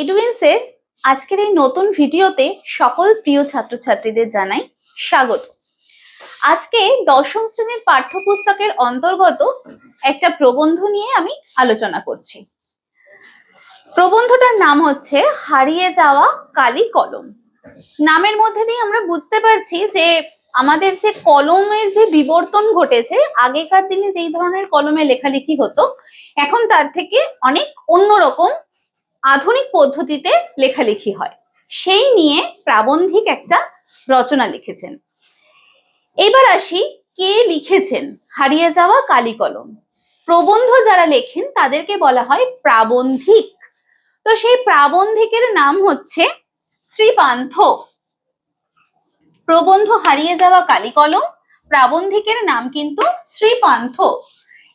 এডুইন্সের আজকের এই নতুন ভিডিওতে সকল প্রিয় ছাত্রছাত্রীদের জানাই স্বাগত। আজকে দশম শ্রেণির পাঠ্যপুস্তকের অন্তর্গত একটা প্রবন্ধ নিয়ে আমি আলোচনা করছি। প্রবন্ধটার নাম হচ্ছে হারিয়ে যাওয়া কালি কলম। নামের মধ্যে দিয়ে আমরা বুঝতে পারছি যে আমাদের যে কলমের যে বিবর্তন ঘটেছে, আগেকার দিনে যেই ধরনের কলমে লেখালেখি হতো, এখন তার থেকে অনেক অন্যরকম আধুনিক পদ্ধতিতে লেখালেখি হয়। সেই নিয়ে প্রাবন্ধিক একটা রচনা লিখেছেন। এবার আসি কে লিখেছেন হারিয়ে যাওয়া কালি কলম। প্রবন্ধ যারা লেখেন তাদেরকে বলা হয় প্রাবন্ধিক। তো সেই প্রাবন্ধিকের নাম হচ্ছে শ্রীপান্থ প্রবন্ধ হারিয়ে যাওয়া কালি কলম, প্রাবন্ধিকের নাম কিন্তু শ্রীপান্থ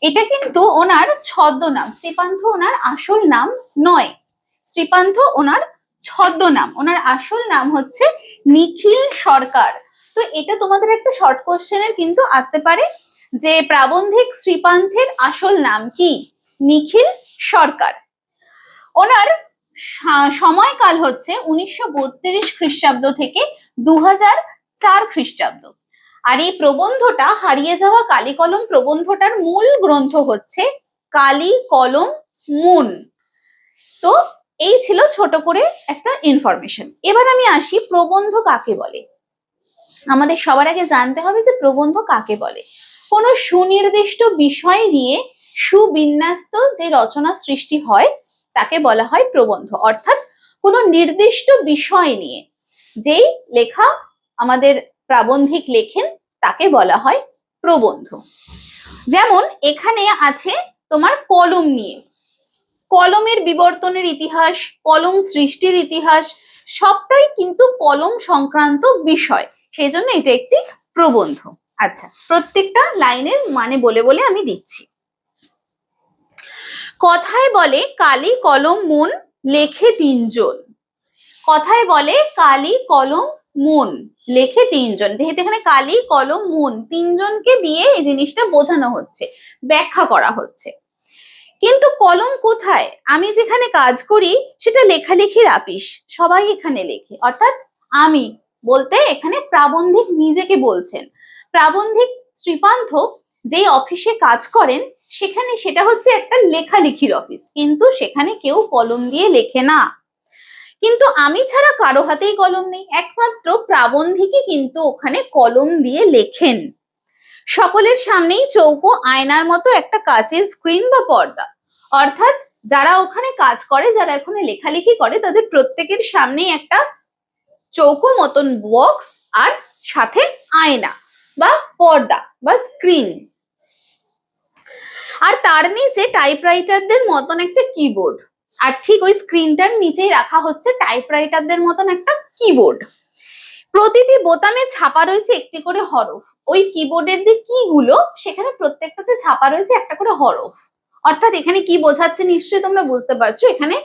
এটা কিন্তু ওনার ছদ্মনাম শ্রীপান্থ ওনার আসল নাম নয়। শ্রীপান্থ ওনার ছদ্মনাম। ওনার আসল নাম হচ্ছে নিখিল সরকার। তো এটা তোমাদের একটা শর্ট কোশ্চেনের কিন্তু আসতে পারে যে প্রাবন্ধিক শ্রীপান্থের আসল নাম কি? নিখিল সরকার। ওনার সময়কাল হচ্ছে উনিশশো বত্রিশ খ্রিস্টাব্দ থেকে দু চার খ্রিস্টাব্দ। আর এই প্রবন্ধটা, হারিয়ে যাওয়া কালি কলম প্রবন্ধটার মূল গ্রন্থ হচ্ছে কালী কলম মুন। তো এই ছিল ছোট করে একটা ইনফরমেশন এবার আমি আসি প্রবন্ধ কাকে বলে? আমাদের সবার আগে জানতে হবে যে প্রবন্ধ কাকে বলে। কোনো সুনির্দিষ্ট বিষয় নিয়ে সুবিন্যাস্ত যে রচনা সৃষ্টি হয়, তাকে বলা হয় প্রবন্ধ। অর্থাৎ কোনো নির্দিষ্ট বিষয় নিয়ে যেই লেখা আমাদের প্রাবন্ধিক লেখেন, তাকে বলা হয় প্রবন্ধ। যেমন এখানে আছে তোমার কলম নিয়ে। কলমের বিবর্তনের ইতিহাস, কলম সৃষ্টির ইতিহাস, সবটাই কিন্তু কলম সংক্রান্ত বিষয়। সেই জন্য এটা একটি প্রবন্ধ। আচ্ছা প্রত্যেকটা লাইনের মানে বলে বলে আমি দিচ্ছি। কথায় বলে কালি, কলম, মন, লেখে তিনজন। কথায় বলে কালি, কলম, মন, লেখে তিনজন। যেহেতু এখানে কালি, কলম, মন তিনজনকে দিয়ে এই জিনিসটা বোঝানো হচ্ছে, ব্যাখ্যা করা হচ্ছে। কিন্তু কলম কোথায়? আমি যেখানে কাজ করি, সেটা লেখালেখির আপিস। সবাই এখানে লেখে। অর্থাৎ আমি বলতে এখানে প্রাবন্ধিক নিজেকে বলছেন। প্রাবন্ধিক শ্রীপান্থ যেই অফিসে কাজ করেন, সেখানে সেটা হচ্ছে একটা লেখালেখির অফিস। কিন্তু সেখানে কেউ কলম দিয়ে লেখে না। কিন্তু আমি ছাড়া কারও হাতেই কলম নেই। একমাত্র প্রাবন্ধিকই কিন্তু ওখানে কলম দিয়ে লেখেন। সকলের সামনেই চৌকো আয়নার মতো একটা কাচের স্ক্রিন বা পর্দা। অর্থাৎ যারা ওখানে কাজ করে, যারা ওখানে লেখালেখি করে, তাদের প্রত্যেকের সামনেই একটা চৌকো মতন বক্স আর সাথে আয়না বা পর্দা বা স্ক্রিন আর তার নিচে টাইপরাইটারদের মতন একটা কিবোর্ড আর ঠিক ওই স্ক্রিনটার নিচেই রাখা হচ্ছে টাইপরাইটারদের মতন একটা কিবোর্ড প্রতিটি বোতামে ছাপা রয়েছে একটি করে হরফ। ওই কিবোর্ডের যে কি গুলো সেখানে প্রত্যেকটাতে ছাপা রয়েছে একটা করে হরফ। অর্থাৎ এখানে কি বোঝাচ্ছে নিশ্চয়ই তোমরা বুঝতে পারছ। এখানে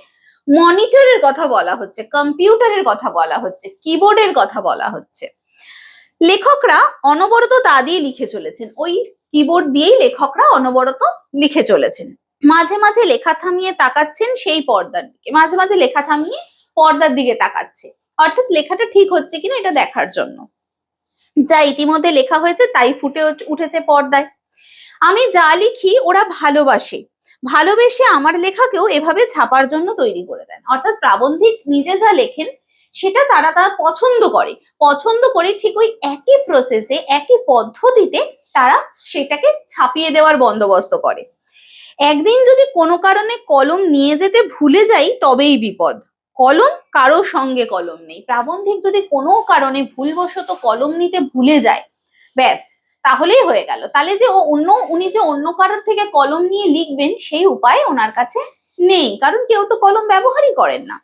মনিটরের কথা বলা হচ্ছে, কম্পিউটারের কথা বলা হচ্ছে কিবোর্ডের কথা বলা হচ্ছে। লেখকরা অনবরত তা দিয়ে লিখে চলেছেন। ওই কিবোর্ড দিয়েই লেখকরা অনবরত লিখে চলেছেন। মাঝে মাঝে লেখা থামিয়ে তাকাচ্ছেন সেই পর্দার দিকে। মাঝে মাঝে লেখা থামিয়ে পর্দার দিকে তাকাচ্ছে। অর্থাৎ লেখাটা ঠিক হচ্ছে কিনা এটা দেখার জন্য। যা ইতিমধ্যে লেখা হয়েছে তাই ফুটে উঠেছে পর্দায়। আমি যা লিখি ওরা ভালোবাসে। ভালোবেসে আমার লেখাকেও এভাবে ছাপার জন্য তৈরি করে দেন। অর্থাৎ প্রাবন্ধিক নিজে যা লেখেন, সেটা তারা তারা পছন্দ করে। পছন্দ করে ঠিক ওই একই প্রসেসে একই পদ্ধতিতে তারা সেটাকে ছাপিয়ে দেওয়ার বন্দোবস্ত করে। একদিন যদি কোনো কারণে কলম নিয়ে যেতে ভুলে যাই, তবেই বিপদ। কলম কারও সঙ্গে কলম নেই। প্রাবন্ধিক যদি কোনো কারণে ভুলবশত কলম নিতে ভুলে যায়, ব্যাস, তাহলেই হয়ে গেল। তাহলে যে ও অন্য, উনি যে অন্য কারোর থেকে কলম নিয়ে লিখবেন, সেই উপায় ওনার কাছে নেই। কারণ কেউ তো কলম ব্যবহারই করেন না।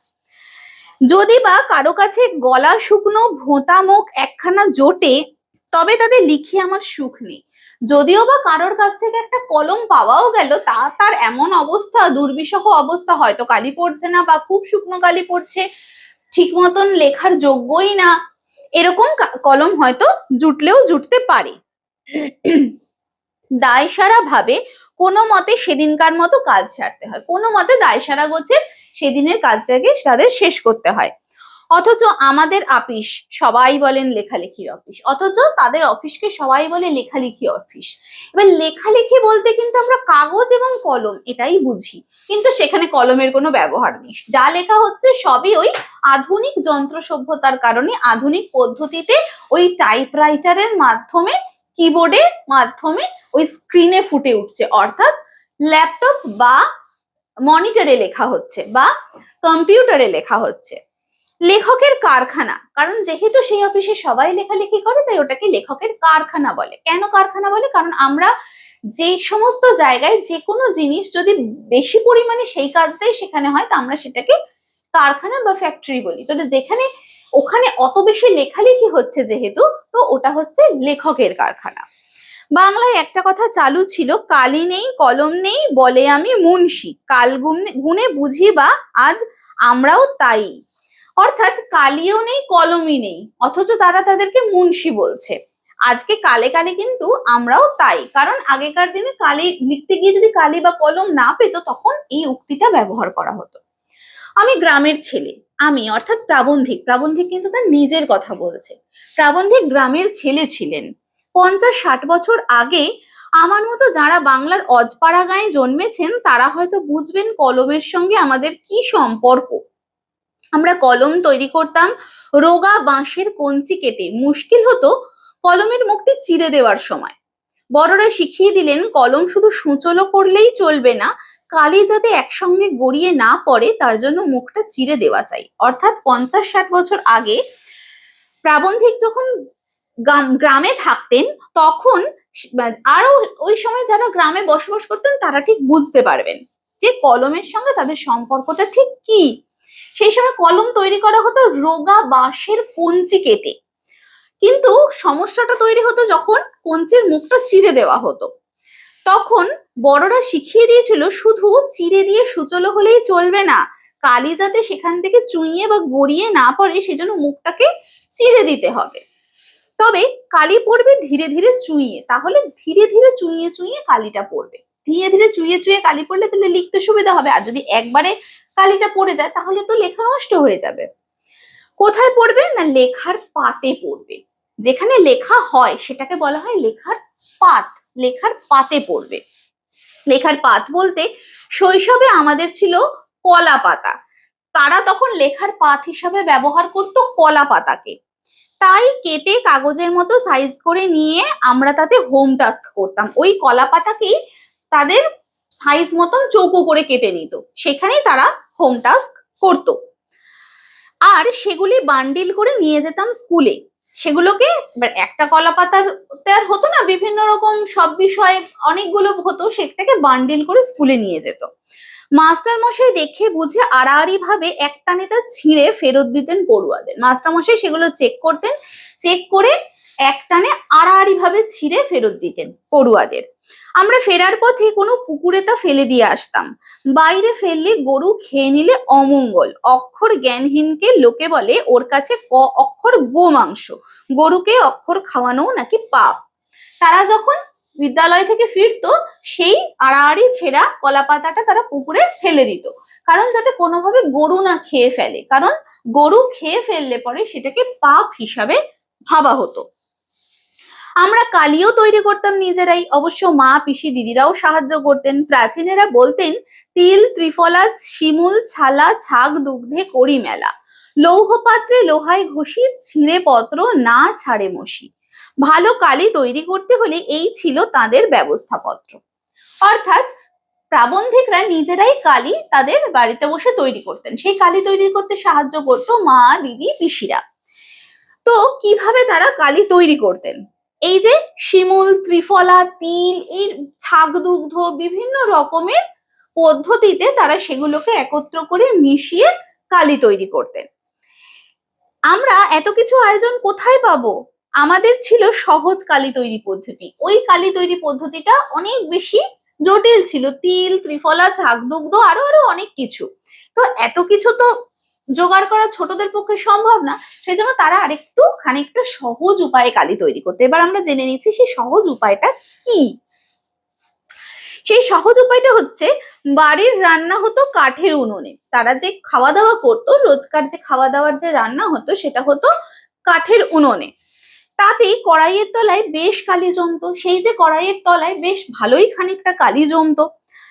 যদি বা কারও কাছে গলা শুকনো, ভোঁতা মুখ একখানা জোটে তবে তাদের লিখে আমার সুখ নেই। যদিও বা কারোর কাছ থেকে একটা কলম পাওয়াও গেল, তা তার এমন অবস্থা, দুর্বিষহ অবস্থা, হয়তো কালি পড়ছে না বা খুব শুকনো কালি পড়ছে, ঠিক মতন লেখার যোগ্যই না, এরকম কলম হয়তো জুটলেও জুটতে পারে। দায়সারা ভাবে কোনো মতে সেদিনকার মতো কাজ ছাড়তে হয়, কোনো মতে দায়সারা গোছের সেদিনের কাজটাকে তাদের শেষ করতে হয়। অথচ আমাদের আপিস সবাই বলেন লেখালেখির অফিস। অথচ তাদের অফিসকে সবাই বলে লেখালেখি অফিস। এবার লেখালেখি বলতে কিন্তু আমরা কাগজ এবং কলম, এটাই বুঝি। কিন্তু সেখানে কলমের কোনো ব্যবহার নেই। যা লেখা হচ্ছে সবই ওই আধুনিক যন্ত্র সভ্যতার কারণে আধুনিক পদ্ধতিতে ওই টাইপরাইটারের মাধ্যমে কিবোর্ডের মাধ্যমে ওই স্ক্রিনে ফুটে উঠছে। অর্থাৎ ল্যাপটপ বা মনিটরে লেখা হচ্ছে বা কম্পিউটারে লেখা হচ্ছে। লেখকের কারখানা। কারণ যেহেতু সেই অফিসে সবাই লেখালেখি করে, তাই ওটাকে লেখকের কারখানা বলে। কেন কারখানা বলে? কারণ আমরা যে সমস্ত জায়গায় যে কোনো জিনিস যদি বেশি পরিমাণে সেই কাজটাই সেখানে হয়, তা আমরা সেটাকে কারখানা বা ফ্যাক্টরি বলি। তো যেখানে, ওখানে অত বেশি লেখালেখি হচ্ছে যেহেতু, তো ওটা হচ্ছে লেখকের কারখানা। বাংলায় একটা কথা চালু ছিল, কালি নেই, কলম নেই, বলে আমি মুন্সি। কাল গুনে বুঝি বা আজ আমরাও তাই। অর্থাৎ কালিও নেই, কলমই নেই, অথচ তারা তাদেরকে মুন্সি বলছে। আজকে কালে কালে কিন্তু আমরাও তাই, কারণ আগেকার দিনে কালি লিখতে গিয়ে যদি কালি বা কলম না পেতো, তখন এই উক্তিটা ব্যবহার করা হতো। আমি গ্রামের ছেলে, আমি অর্থাৎ প্রাবন্ধিক প্রাবন্ধিক কিন্তু তার নিজের কথা বলছে। প্রাবন্ধিক গ্রামের ছেলে ছিলেন। পঞ্চাশ ষাট বছর আগে আমার মতো যারা বাংলার অজপাড়া গায়ে জন্মেছেন, তারা হয়তো বুঝবেন কলমের সঙ্গে আমাদের কি সম্পর্ক। আমরা কলম তৈরি করতাম। রোগা বাঁশের কঞ্চি কেটে মুশকিল হতো কলমের মুখটি চিরে দেওয়ার সময়। বড়রা শিখিয়ে দিলেন, কলম শুধু সূচলো করলেই চলবে না, কালি যাতে একসঙ্গে গড়িয়ে না পড়ে, তার জন্য মুখটা চিরে দেওয়া চাই। অর্থাৎ পঞ্চাশ ষাট বছর আগে প্রাবন্ধিক যখন গ্রাম- গ্রামে থাকতেন, তখন আরও ওই সময় যারা গ্রামে বসবাস করতেন, তারা ঠিক বুঝতে পারবেন যে কলমের সঙ্গে তাদের সম্পর্কটা ঠিক কি। সেই সময় কলম তৈরি করা হতো রোগা বাঁশের কঞ্চি কেটে। কিন্তু সমস্যাটা তৈরি হতো যখন কঞ্চির মুখটা চিরে দেওয়া হতো। তখন বড়রা শিখিয়ে দিয়েছিল, শুধু চিরে দিয়ে সুচলো হলেই চলবে না। কালি যাতে সেখান থেকে চুইয়ে বা গড়িয়ে না পড়ে, সেজন্য মুখটাকে চিরে দিতে হবে। তবে কালি পড়বে ধীরে ধীরে চুইয়ে। তাহলে ধীরে ধীরে চুইয়ে চুইয়ে কালিটা পড়বে। ধীরে ধীরে চুইয়ে চুইয়ে কালি পড়লে তাহলে লিখতে সুবিধা হবে। আর যদি একবারে কালিটা পড়ে যায়, তাহলে তো লেখা নষ্ট হয়ে যাবে। কোথায় পড়বে? না, লেখার পাতে পড়বে। যেখানে লেখা হয়, সেটাকে বলা হয় লেখার পাত। লেখার পাতে পড়বে। লেখার পাত বলতে শৈশবে আমাদের ছিল কলা পাতা। তারা তখন লেখার পাত হিসাবে ব্যবহার করত কলা পাতাকে। তাই কেটে কাগজের মতো সাইজ করে নিয়ে আমরা তাতে হোম টাস্ক করতাম। ওই কলা পাতাকেই তাদের সাইজ মতন চৌকো করে কেটে নিত। সেখানেই তারা হোম টাস্ক করত। আর সেগুলি বান্ডিল করে নিয়ে যেতাম স্কুলে সেগুলোকে একটা কলা পাতার আর হতো না, বিভিন্ন রকম সব বিষয়ে অনেকগুলো হতো, সেটাকে বান্ডিল করে স্কুলে নিয়ে যেত। মাস্টার মশাই দেখে বুঝে আড়াআড়ি ভাবে একটানে তা ছিঁড়ে ফেরত দিতেন পড়ুয়াদের। মাস্টার মশাই সেগুলো চেক করতেন চেক করে একটানে আড়াআড়ি ভাবে ছিঁড়ে ফেরত দিতেন পড়ুয়াদের। আমরা ফেরার পথে কোনো পুকুরে তা ফেলে দিয়ে আসতাম। বাইরে ফেললে গরু খেয়ে নিলে অমঙ্গল। অক্ষর জ্ঞানহীনকে লোকে বলে ওর কাছে ক অক্ষর গো মাংস গরুকে অক্ষর খাওয়ানো নাকি পাপ। তারা যখন বিদ্যালয় থেকে ফিরতো, সেই আড়াআড়ি ছেঁড়া কলা পাতাটা তারা পুকুরে ফেলে দিত। কারণ যাতে কোনোভাবে গরু না খেয়ে ফেলে। কারণ গরু খেয়ে ফেললে পরে সেটাকে পাপ হিসাবে ভাবা হতো। আমরা কালিও তৈরি করতাম নিজেরাই। অবশ্য মা, পিসি, দিদিরাও সাহায্য করতেন। প্রাচীনেরা বলতেন, তিল ত্রিফলা শিমুল, ছালা, ছাগ, দুগ্ধে করি মেলা। লৌহ পাত্রে লোহায় ঘষি, ছিঁড়ে পত্র না ছাড়ে মসি ভালো কালি তৈরি করতে হলে এই ছিল তাদের ব্যবস্থাপত্র। অর্থাৎ প্রাবন্ধিকরা নিজেরাই কালি তাদের বাড়িতে বসে তৈরি করতেন। সেই কালি তৈরি করতে সাহায্য করতো মা, দিদি, পিসিরা। তো কীভাবে তারা কালি তৈরি করতেন? এই যে শিমুল, ত্রিফলা, তিল এই ছাগ, দুগ্ধ বিভিন্ন রকমের পদ্ধতিতে তারা সেগুলোকে একত্র করে মিশিয়ে কালি তৈরি করতেন। আমরা এত কিছু আয়োজন কোথায় পাবো? আমাদের ছিল সহজ কালি তৈরি পদ্ধতি। ওই কালি তৈরি পদ্ধতিটা অনেক বেশি জটিল ছিল। তিল, ত্রিফলা ছাগদুগ্ধ আরও আরও অনেক কিছু। তো এত কিছু তো জোগাড় করা ছোটদের পক্ষে সম্ভব না সেই জন্য তারা আরেকটু খানিকটা সহজ উপায়ে কালি তৈরি করতে। এবার আমরা জেনে নিচ্ছি সেই সহজ উপায়টা কি? সেই সহজ উপায়টা হচ্ছে বাড়ির রান্না হতো কাঠের উনুনে। তারা যে খাওয়া দাওয়া করতো, রোজকার যে খাওয়া দাওয়ার যে রান্না হতো, সেটা হতো কাঠের উনুনে। তাতে কড়াইয়ের তলায় বেশ কালি জমতো। সেই যে কড়াইয়ের তলায় বেশ ভালোই খানিকটা কালি জমতো।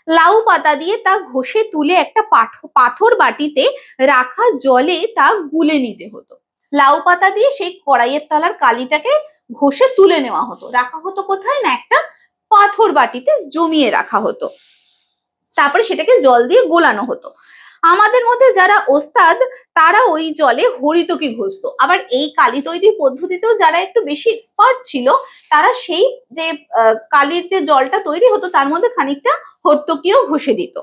লাউ পাতা দিয়ে তা ঘষে তুলে একটা পাথর বাটিতে রাখা জলে তা গুলে নিতে হতো। লাউ পাতা দিয়ে সেই কড়াইয়ের তলার কালিটাকে ঘষে তুলে নেওয়া হতো। রাখা হতো কোথায়? না, একটা পাথর বাটিতে জমিয়ে রাখা হতো। তারপরে সেটাকে জল দিয়ে গোলানো হতো। আমাদের মধ্যে যারা ওস্তাদ, তারা ওই জলে হরিতকি ঘষতো। আবার এই কালি তৈরির পদ্ধতিতেও যারা একটু বেশি এক্সপার্ট ছিল, তারা সেই যে কালির যে জলটা তৈরি হতো, তার মধ্যে খানিকটা হর্তকিও ঘষে দিত।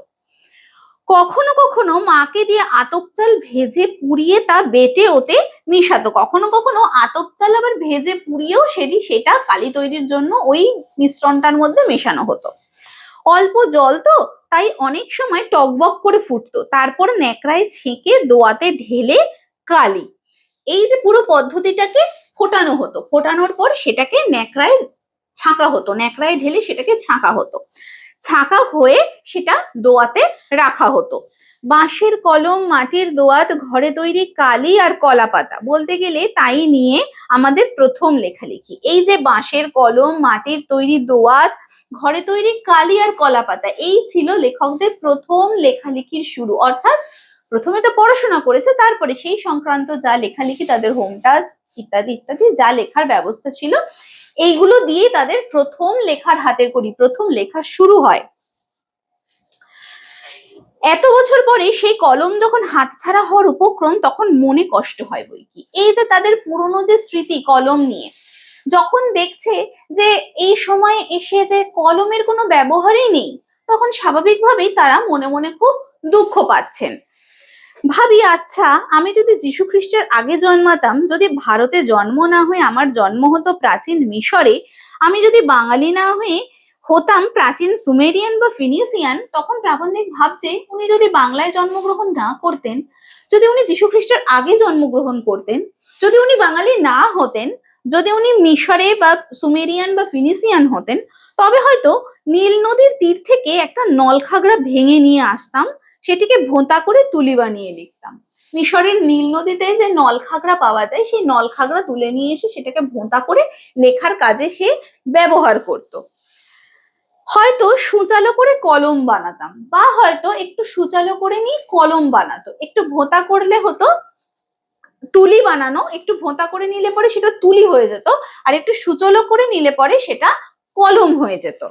কখনো কখনো মাকে দিয়ে আতপ চাল ভেজে পুড়িয়ে তা বেটে ওতে মিশাতো। কখনো কখনো আতপ চাল আবার ভেজে পুড়িয়েও সেটি, সেটা কালি তৈরির জন্য ওই মিশ্রণটার মধ্যে মেশানো হতো। অল্প জল তো তাই অনেক সময় টকবক করে ফুটতো। তারপর ন্যাকড়ায় ছেঁকে দোয়াতে ঢেলে কালি। এই যে পুরো পদ্ধতিটাকে ফোটানো হতো। ফোটানোর পর সেটাকে ন্যাকড়ায় ছাঁকা হতো। ন্যাকড়ায় ঢেলে সেটাকে ছাঁকা হতো। ছাঁকা হয়ে সেটা দোয়াতে রাখা হতো। বাঁশের কলম, মাটির দোয়াত, ঘরে তৈরি কালি আর কলা পাতা। বলতে গেলে তাই নিয়ে আমাদের প্রথম লেখালেখি। এই যে বাঁশের কলম, মাটির তৈরি দোয়াত, ঘরে তৈরি কালি আর কলা পাতা, এই ছিল লেখকদের প্রথম লেখালেখির শুরু। অর্থাৎ প্রথমে তো পড়াশোনা করেছে, তারপরে সেই সংক্রান্ত যা লেখালেখি, তাদের হোম টাস্ক ইত্যাদি ইত্যাদি যা লেখার ব্যবস্থা ছিল, এইগুলো দিয়ে তাদের প্রথম লেখার হাতে করি, প্রথম লেখা শুরু হয়। এত বছর পরে সেই কলম যখন হাতছাড়া হওয়ার উপক্রম, তখন মনে কষ্ট হয় বই কি। এই যে তাদের পুরনো যে স্মৃতি কলম নিয়ে, যখন দেখছে যে এই সময়ে এসে যে কলমের কোনো ব্যবহারই নেই, তখন স্বাভাবিকভাবেই তারা মনে মনে খুব দুঃখ পাচ্ছেন। ভাবি আচ্ছা আমি যদি যীশু খ্রিস্টের আগে জন্মাতাম, যদি ভারতে জন্ম না হয়ে আমার জন্ম হতো প্রাচীন মিশরে, আমি যদি বাঙালি না হয়ে হতাম প্রাচীন সুমেরিয়ান বা ফিনিসিয়ান, তখন প্রাবন্ধিক ভাবছে উনি যদি বাংলায় জন্মগ্রহণ না করতেন, যদি উনি যীশু খ্রিস্টের আগে জন্মগ্রহণ করতেন, যদি উনি বাঙালি না হতেন, যদি উনি মিশরে বা সুমেরিয়ান বা ফিনিসিয়ান হতেন, তবে হয়তো নীল নদীর তীর থেকে একটা নলখাগড়া ভেঙে নিয়ে আসতাম, সেটিকে ভোঁতা করে তুলি বানিয়ে লিখতাম। মিশরের নীল নদীতে যে নলখাগড়া পাওয়া যায়, সেই নলখাগড়া তুলে নিয়ে এসে সেটাকে ভোঁতা করে লেখার কাজে সে ব্যবহার করত। হয়তো সুচালো করে কলম বানাতাম, বা হয়তো একটু সুচালো করে নিয়ে কলম বানাতো। একটু ভোঁতা করলে হতো, তুলি বানানো, একটু ভোঁতা করে নিলে পরে সেটা তুলি হয়ে যেত, আর একটু সুচলো করে নিলে পরে সেটা কলম হয়ে যেত।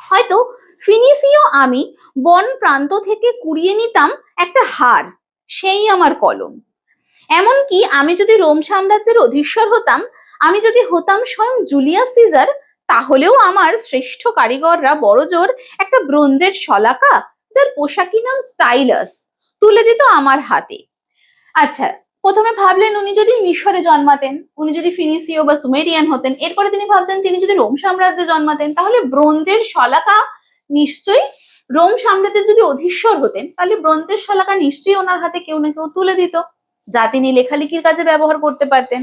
হয়তো ফিনিসীয় আমি বন প্রান্ত থেকে কুড়িয়ে নিতাম একটা হার, সেই আমার কলম। এমনকি আমি যদি রোম সাম্রাজ্যের অধীশ্বর হতাম, আমি যদি হতাম স্বয়ং জুলিয়াস সিজার তাহলেও আমার শ্রেষ্ঠ কারিগররা বড়জোর একটা ব্রোঞ্জের শলাকা যার পোশাকি নাম স্টাইলাস, তুলে দিত আমার হাতে। আচ্ছা প্রথমে ভাবলেন উনি যদি মিশরে জন্মাতেন, উনি যদি ফিনিসীয় বা সুমেরিয়ান হতেন, এরপরে তিনি ভাবছেন তিনি যদি রোম সাম্রাজ্যে জন্মাতেন, তাহলে ব্রোঞ্জের শলাকা নিশ্চয়ই রোম সাম্রাজ্যের যদি অধীশ্বর হতেন, তাহলে ব্রোঞ্জের শলাকা নিশ্চয়ই ওনার হাতে কেউ না কেউ তুলে দিত। যা তিনি লেখালেখির কাজে ব্যবহার করতে পারতেন।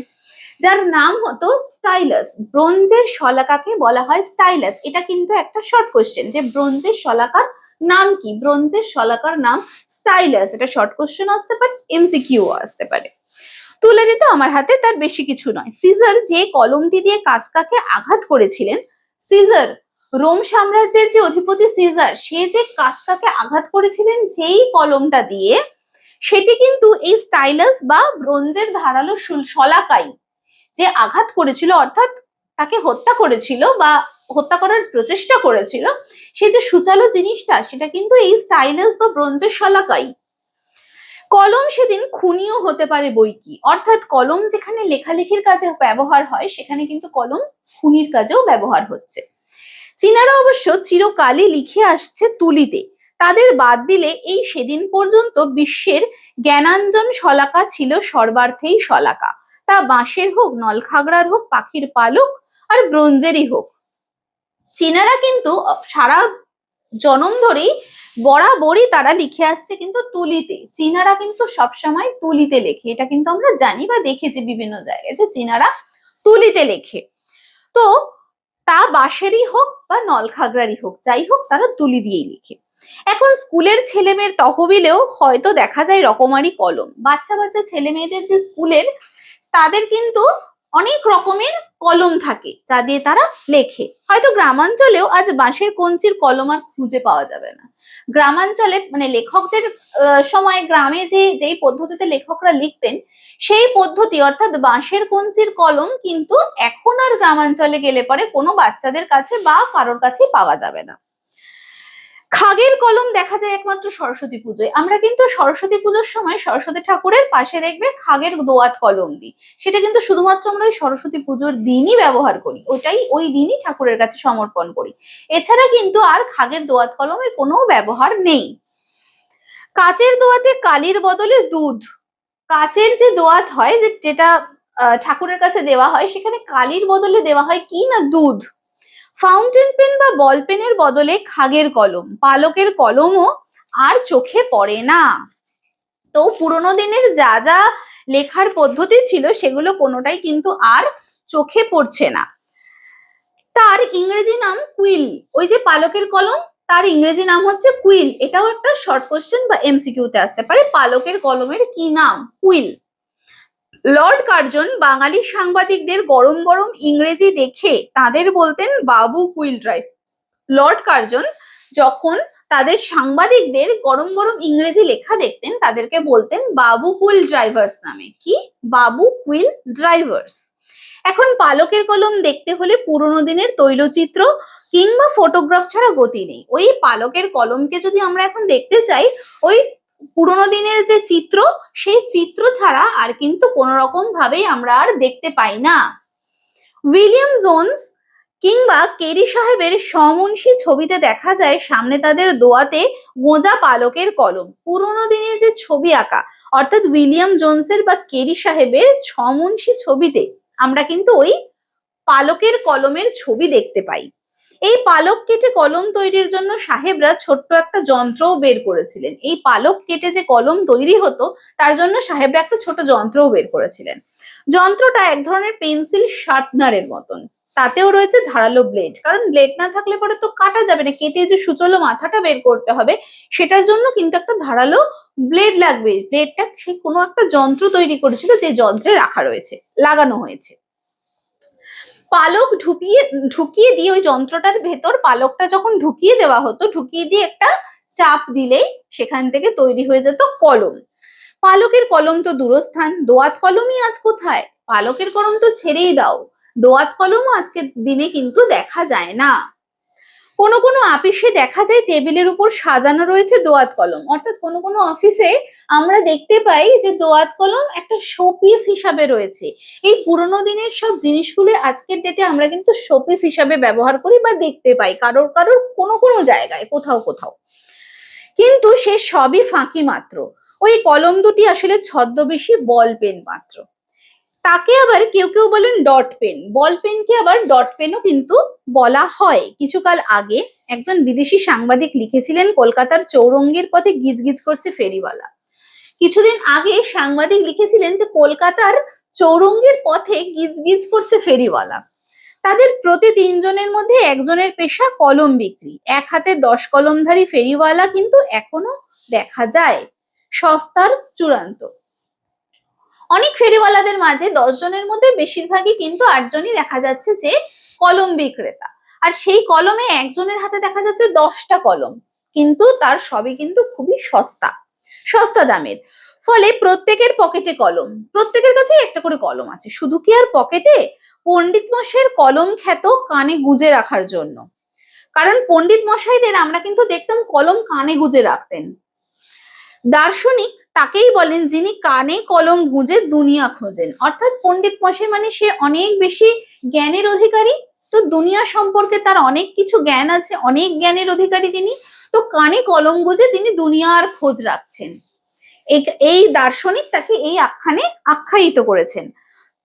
যার নাম হতো স্টাইলাস। ব্রোঞ্জের শলাকাকে বলা হয় স্টাইলাস। এটা কিন্তু একটা শর্ট কোশ্চেন যে ব্রোঞ্জের শলাকার নাম কি? ব্রোঞ্জের শলাকার নাম স্টাইলাস। এটা শর্ট কোশ্চেন আসতে পারে এমসিকিউ আসতে পারে। তুলে দিত আমার হাতে তার বেশি কিছু নয়। সিজার যে কলমটি দিয়ে কাসকাকে আঘাত করেছিলেন, সিজার, রোম সাম্রাজ্যের যে অধিপতি সিজার, সে যে কাসকাকে আঘাত করেছিলেন যেই কলমটা দিয়ে, সেটি কিন্তু এই স্টাইলাস বা ব্রোঞ্জের ধারালো শুল- শলাকাই যে আঘাত করেছিল, অর্থাৎ তাকে হত্যা করেছিল বা হত্যা করার প্রচেষ্টা করেছিল সেই যে সুচালো জিনিসটা, সেটা কিন্তু এই স্টাইলাস বা ব্রোঞ্জের শলাকাই কলম সেদিন খুনিও হতে পারে বই কি। অর্থাৎ কলম যেখানে লেখালেখির কাজে ব্যবহার হয়, সেখানে কিন্তু কলম খুনির কাজেও ব্যবহার হচ্ছে। চীনারা অবশ্য চিরকালই লিখে আসছে তুলিতে। তাদের বাদ দিলে এই সেদিন পর্যন্ত বিশ্বের জ্ঞানাঞ্জন শলাকা ছিল সর্বার্থেই শলাকা। তা বাঁশের হোক, নলখাগড়ার হোক, পাখির পালক আর ব্রোঞ্জেরই হোক। চীনারা কিন্তু সারা জনম ধরেই বরাবরই তারা লিখে আসছে কিন্তু তুলিতে। চীনারা কিন্তু সবসময় তুলিতে লেখে। এটা কিন্তু আমরা জানি বা দেখেছি বিভিন্ন জায়গায় যে চীনারা তুলিতে লেখে। তো তা বাঁশেরই হোক বা নলখাগড়ারই হোক, যাই হোক, তারা তুলি দিয়েই লিখে। এখন স্কুলের ছেলেমেয়ের তহবিলেও হয়তো দেখা যায় রকমারি কলম। বাচ্চা বাচ্চা ছেলে মেয়েদের যে স্কুলের তাদের কিন্তু অনেক রকমের কলম থাকে যা দিয়ে তারা লেখে। হয়তো গ্রামাঞ্চলেও আজ বাঁশের কঞ্চির কলম আর খুঁজে পাওয়া যাবে না। গ্রামাঞ্চলে মানে লেখকদের সময় গ্রামে যে, যেই পদ্ধতিতে লেখকরা লিখতেন, সেই পদ্ধতি অর্থাৎ বাঁশের কঞ্চির কলম কিন্তু এখন আর গ্রামাঞ্চলে গেলে পরে কোনো বাচ্চাদের কাছে বা কারোর কাছে পাওয়া যাবে না। খাগের কলম দেখা যায় একমাত্র সরস্বতী পুজোয়। আমরা কিন্তু সরস্বতী পুজোর সময় সরস্বতী ঠাকুরের পাশে দেখবে খাগের দোয়াত কলম দিই। সেটা কিন্তু শুধুমাত্র আমরা ওই সরস্বতী পুজোর দিনই ব্যবহার করি। ওটাই ওই দিনই ঠাকুরের কাছে সমর্পণ করি। এছাড়া কিন্তু আর খাগের দোয়াত কলমের কোনো ব্যবহার নেই। কাচের দোয়াতে কালির বদলে দুধ। কাচের যে দোয়াত হয় যেটা ঠাকুরের কাছে দেওয়া হয়, সেখানে কালির বদলে দেওয়া হয় কি না দুধ? ফাউন্টেন পেন বা বল পেনের বদলে খাগের কলম, পালকের কলমও আর চোখে পড়ে না। তো পুরোনো দিনের যা যা লেখার পদ্ধতি ছিল সেগুলো কোনোটাই কিন্তু আর চোখে পড়ছে না। তার ইংরেজি নাম কুইল ওই যে পালকের কলম, তার ইংরেজি নাম হচ্ছে কুইল এটাও একটা শর্ট কোশ্চেন বা এমসিকিউতে আসতে পারে, পালকের কলমের কি নাম? কুইল লর্ড কার্জন বাঙালি সাংবাদিকদের গরম গরম ইংরেজি দেখে তাদের বলতেন বাবু কুইল ড্রাইভ। লর্ড কার্জন যখন তাদের সাংবাদিকদের গরম গরম ইংরেজি লেখা দেখতেন, তাদেরকে বলতেন বাবু কুইল ড্রাইভার্স নামে। কি? বাবু কুইল ড্রাইভার্স। এখন পালকের কলম দেখতে হলে পুরোনো দিনের তৈলচিত্র কিংবা ফটোগ্রাফ ছাড়া গতি নেই। ওই পালকের কলমকে যদি আমরা এখন দেখতে চাই, ওই পুরোনো দিনের যে চিত্র, সেই চিত্র ছাড়া আর কিন্তু কোন রকম ভাবেই আমরা আর দেখতে পাই না। উইলিয়াম জোনস কিংবা কেরি সাহেবের সমুন্সী ছবিতে দেখা যায়, সামনে তাদের দোয়াতে গোঁজা পালকের কলম। পুরোনো দিনের যে ছবি আঁকা, অর্থাৎ উইলিয়াম জোনসের বা কেরি সাহেবের ছমুন্সী ছবিতে আমরা কিন্তু ওই পালকের কলমের ছবি দেখতে পাই। এই পালক কেটে কলম তৈরির জন্য সাহেবরা ছোট্ট একটা যন্ত্রও বের করেছিলেন। এই পালক কেটে যে কলম তৈরি হতো, তার জন্য সাহেবরা একটা ছোট যন্ত্রও বের করেছিলেন। যন্ত্রটা এক ধরনের পেন্সিল শার্পনারের মতন। তাতেও রয়েছে ধারালো ব্লেড। কারণ ব্লেড না থাকলে পরে তো কাটা যাবে না। কেটে যে সুচলো মাথাটা বের করতে হবে, সেটার জন্য কিন্তু একটা ধারালো ব্লেড লাগবে। ব্লেডটা সে কোনো একটা যন্ত্র তৈরি করেছিল, যে যন্ত্রে রাখা রয়েছে, লাগানো হয়েছে। পালক ঢুকিয়ে ঢুকিয়ে দিয়ে ওই যন্ত্রটার ভেতর পালকটা যখন ঢুকিয়ে দেওয়া হতো, ঢুকিয়ে দিয়ে একটা চাপ দিলেই সেখান থেকে তৈরি হয়ে যেত কলম। পালকের কলম তো দূরস্থান, দোয়াত কলমই আজ কোথায়? পালকের কলম তো ছেড়েই দাও। দোয়াত কলমও আজকের দিনে কিন্তু দেখা যায় না। কোনো কোনো আপিসে দেখা যায় টেবিলের উপর সাজানো রয়েছে দোয়াত কলম। অর্থাৎ কোনো কোনো অফিসে আমরা দেখতে পাই যে দোয়াত কলম একটা শোপিস হিসাবে রয়েছে। এই পুরোনো দিনের সব জিনিসগুলো আজকের ডেটে আমরা কিন্তু শোপিস হিসাবে ব্যবহার করি বা দেখতে পাই কারোর কারোর কোনো কোনো জায়গায়, কোথাও কোথাও। কিন্তু সে সবই ফাঁকি মাত্র। ওই কলম দুটি আসলে ছদ্মবেশী বল পেন মাত্র। তাকে আবার কেউ কেউ বলেন ডট পেন বল পেনকে আবার ডট পেনও কিন্তু বলা হয়। কিছুকাল আগে একজন বিদেশি সাংবাদিক লিখেছিলেন, কলকাতার চৌরঙ্গির পথে গিজগিজ করছে ফেরিওয়ালা। কিছুদিন আগে সাংবাদিক লিখেছিলেন যে, কলকাতার চৌরঙ্গির পথে গিজগিজ করছে ফেরিওয়ালা। তাদের প্রতি তিনজনের মধ্যে একজনের পেশা কলম বিক্রি। এক হাতে দশ কলমধারী ফেরিওয়ালা কিন্তু এখনও দেখা যায়। সস্তার চূড়ান্ত। অনেক ফেরিওয়ালাদের মাঝে দশ জনের মধ্যে বেশিরভাগই কিন্তু আটজনই দেখা যাচ্ছে যে কলম বিক্রেতা আর সেই কলমে একজনের হাতে দেখা যাচ্ছে দশটা কলম। কিন্তু তার সবই কিন্তু খুবই সস্তা সস্তা দামের। ফলে প্রত্যেকের পকেটে কলম, প্রত্যেকের কাছে একটা করে কলম আছে। শুধু কি আর পকেটে? পণ্ডিত মশাইয়ের কলম খ্যাত কানে গুজে রাখার জন্য। কারণ পণ্ডিত মশাইদের আমরা কিন্তু দেখতাম কলম কানে গুজে রাখতেন। দার্শনিক তাকেই বলেন যিনি কানে কলম গুঁজে দুনিয়া খোঁজেন। অর্থাৎ পণ্ডিত মশাই মানে সে অনেক বেশি জ্ঞানের অধিকারী। তো দুনিয়া সম্পর্কে তার অনেক কিছু জ্ঞান আছে, অনেক জ্ঞানের অধিকারী তিনি। তো কানে কলম গুঁজে তিনি দুনিয়ার খোঁজ রাখছেন। এই- দার্শনিক তাকে এই আখ্যানে আখ্যায়িত করেছেন।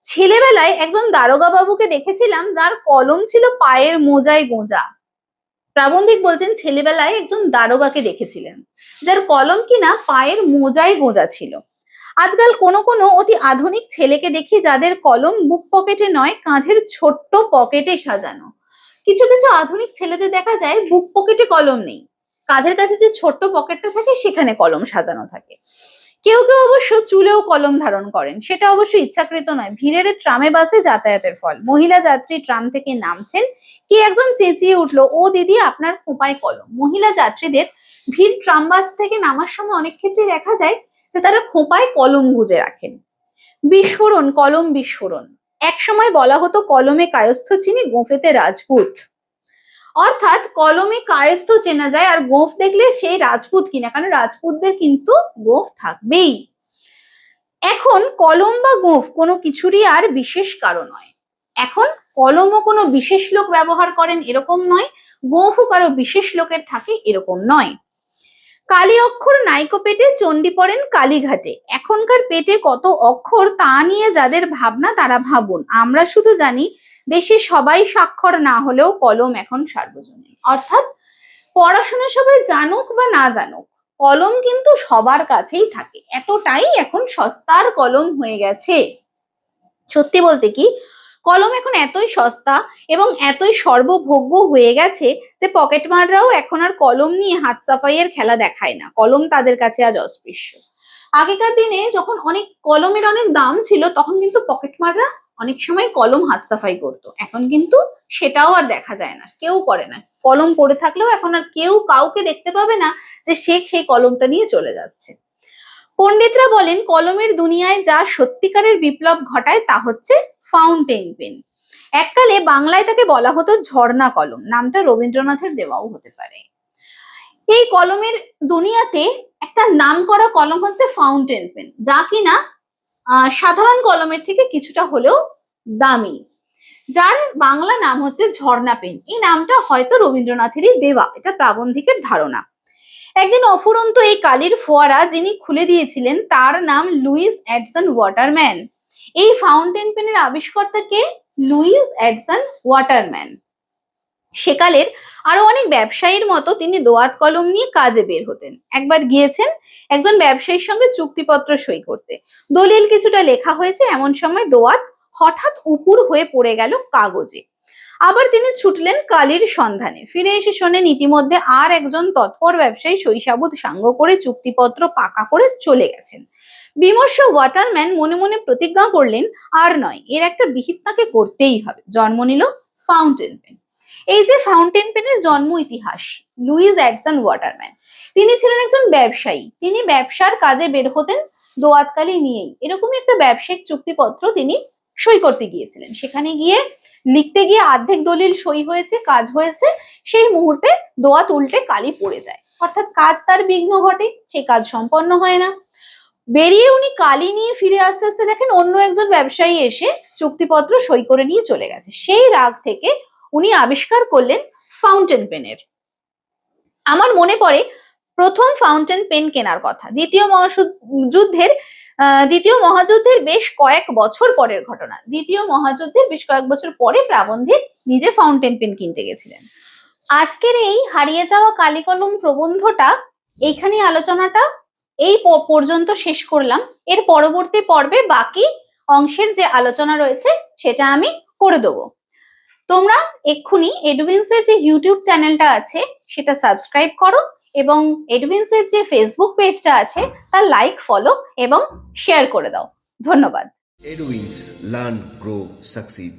ছেলেবেলায় একজন দারোগা বাবুকে দেখেছিলাম, যার কলম ছিল পায়ের মোজায় গোঁজা। প্রাবন্ধিক বলছেন, ছেলেবেলায় একজন দারোগাকে দেখেছিলেন, যার কলম কিনা পায়ের মোজায় গোঁজা ছিল। আজকাল কোনো কোনো অতি আধুনিক ছেলেকে দেখি যাদের কলম বুক পকেটে নয়, কাঁধের ছোট্ট পকেটে সাজানো। কিছু কিছু আধুনিক ছেলেদের দেখা যায় বুক পকেটে কলম নেই। কাঁধের কাছে যে ছোট্ট পকেটটা থাকে, সেখানে কলম সাজানো থাকে। কেউ কেউ অবশ্য চুলেও কলম ধারণ করেন। সেটা অবশ্য ইচ্ছাকৃত নয়। ভিড়ের ট্রামে বাসে যাতায়াতের ফল। মহিলা যাত্রী ট্রাম থেকে নামছেন। কি একজন চেঁচিয়ে উঠল, ও দিদি, আপনার খোঁপায় কলম। মহিলা যাত্রীদের ভিড় ট্রাম বাস থেকে নামার সময় অনেক ক্ষেত্রে দেখা যায় যে তারা খোঁপায় কলম গুজে রাখেন। বিস্ফোরণ, কলম বিস্ফোরণ। এক সময় বলা হতো, কলমে কায়স্থ চিনি, গোফেতে রাজপুত। অর্থাৎ কলমে কায়স্থ চেনা যায় আর গোফ দেখলে সেই রাজপুত কিনা, কারণ রাজপুতদের কিন্তু গোফ থাকবেই। এখন কলম বা গোফ কোনো কিছুরই আর বিশেষ কারণ নয়। এখন কলমও কোনো বিশেষ লোক ব্যবহার করেন এরকম নয়, গোফও কারও বিশেষ লোকের থাকে এরকম নয়। কালী অক্ষর নাইকো পেটে চণ্ডী পড়েন কালীঘাটে। এখনকার পেটে কত অক্ষর তা নিয়ে যাদের ভাবনা তারা ভাবুন। আমরা শুধু জানি দেশে সবাই স্বাক্ষর না হলেও কলম এখন সার্বজনীন। অর্থাৎ পড়াশোনা সবাই জানুক বা না জানুক, কলম কিন্তু সবার কাছেই থাকে। এতটাই এখন সস্তার কলম হয়ে গেছে। সত্যি বলতে কি, কলম এখন এতই সস্তা এবং এতই সর্বভোগ্য হয়ে গেছে যে পকেটমাররাও এখন আর কলম নিয়ে হাত সাফাইয়ের খেলা দেখায় না। কলম তাদের কাছে আজ অস্পৃশ্য। আগেকার দিনে যখন অনেক কলমের অনেক দাম ছিল, তখন কিন্তু পকেটমাররা অনেক সময় কলম হাত সাফাই করতো। এখন কিন্তু সেটাও আর দেখা যায় না, কেউ করে না। কলম পড়ে থাকলেও এখন আর কেউ কাউকে দেখতে পাবে না যে সে সেই কলমটা নিয়ে চলে যাচ্ছে। পণ্ডিতরা বলেন, কলমের দুনিয়ায় যা সত্যিকারের বিপ্লব ঘটায় তা হচ্ছে ফাউন্টেন পেন এককালে বাংলায় তাকে বলা হতো ঝর্ণা কলম, নামটা রবীন্দ্রনাথের দেওয়াও হতে পারে। এই কলমের দুনিয়াতে একটা নাম করা কলম হচ্ছে ফাউন্টেন পেন যা কিনা সাধারণ কলমের থেকে কিছুটা হলেও দামি। যার বাংলা নাম হচ্ছে ঝর্ণা পেন। এই নামটা হয়তো রবীন্দ্রনাথেরই দেওয়া, এটা প্রাবন্ধিকের ধারণা। একদিন অফুরন্ত এই কালির ফোয়ারা যিনি খুলে দিয়েছিলেন, তার নাম লুইস অ্যাডসন ওয়াটারম্যান। এই ফাউন্টেন পেনের আবিষ্কর্তা কে? Lewis Edson Waterman. সেকালের আরও অনেক ব্যবসায়ীর মতো তিনি দোয়াত কলম নিয়ে কাজে বের হতেন। একবার গিয়েছেন একজন ব্যবসায়ীর সঙ্গে চুক্তিপত্র সই করতে। দলিল কিছুটা লেখা হয়েছে এমন সময় দোয়াত হঠাৎ উপুর হয়ে পড়ে গেল কাগজে। আবার তিনি ছুটলেন কালির সন্ধানে। ফিরে এসে শোনেন ইতিমধ্যে আর একজন তৎপর ব্যবসায়ী শৈশাবুত সাঙ্গ করে চুক্তিপত্র পাকা করে চলে গেছেন। বিমর্ষ ওয়াটারম্যান মনে মনে প্রতিজ্ঞা করলেন, আর নয়, এর একটা বিহিত তাকে করতেই হবে। জন্ম নিল ফাউন্টেন পেন এই যে ফাউন্টেন পেনের জন্ম ইতিহাস লুইস অ্যাডসন ওয়াটারম্যান তিনি ছিলেন একজন ব্যবসায়ী। তিনি ব্যবসার কাজে বের হতেন দোয়াতকালি নিয়েই। এরকমই একটা ব্যবসায়িক চুক্তিপত্র তিনি সই করতে গিয়েছিলেন। সেখানে গিয়ে লিখতে গিয়ে অর্ধেক দলিল সই হয়েছে, কাজ হয়েছে, সেই মুহূর্তে দোয়াত উল্টে কালি পড়ে যায়। অর্থাৎ কাজ তার বিঘ্ন ঘটে সেই কাজ সম্পন্ন হয় না। বেরিয়ে উনি কালি নিয়ে ফিরে আসতে আসতে দেখেন অন্য একজন ব্যবসায়ী এসে চুক্তিপত্র সই করে নিয়ে চলে গেছে। সেই রাগ থেকে উনি আবিষ্কার করলেন ফাউন্টেন পেনের আমার মনে পড়ে প্রথম ফাউন্টেন পেন কেনার কথা। দ্বিতীয় মহাযুদ্ধের দ্বিতীয় মহাযুদ্ধের বেশ কয়েক বছর পরের ঘটনা। দ্বিতীয় মহাযুদ্ধের বেশ কয়েক বছর পরে প্রাবন্ধিক নিজে ফাউন্টেন পেন কিনতে গেছিলেন। আজকের এই হারিয়ে যাওয়া কালিকলম প্রবন্ধটা এইখানে আলোচনাটা, এই পর্যন্ত শেষ করলাম। এর পরবর্তী পর্বে বাকি অংশের যে আলোচনা রয়েছে, সেটা আমি করে দেবো। তোমরা এক্ষুনি এডুইন্সের যে ইউটিউব চ্যানেলটা আছে, সেটা সাবস্ক্রাইব করো এবং এডুইন্সের যে ফেসবুক পেজটা আছে তা লাইক ফলো এবং শেয়ার করে দাও ধন্যবাদ Edwins লার্ন গ্রো Succeed.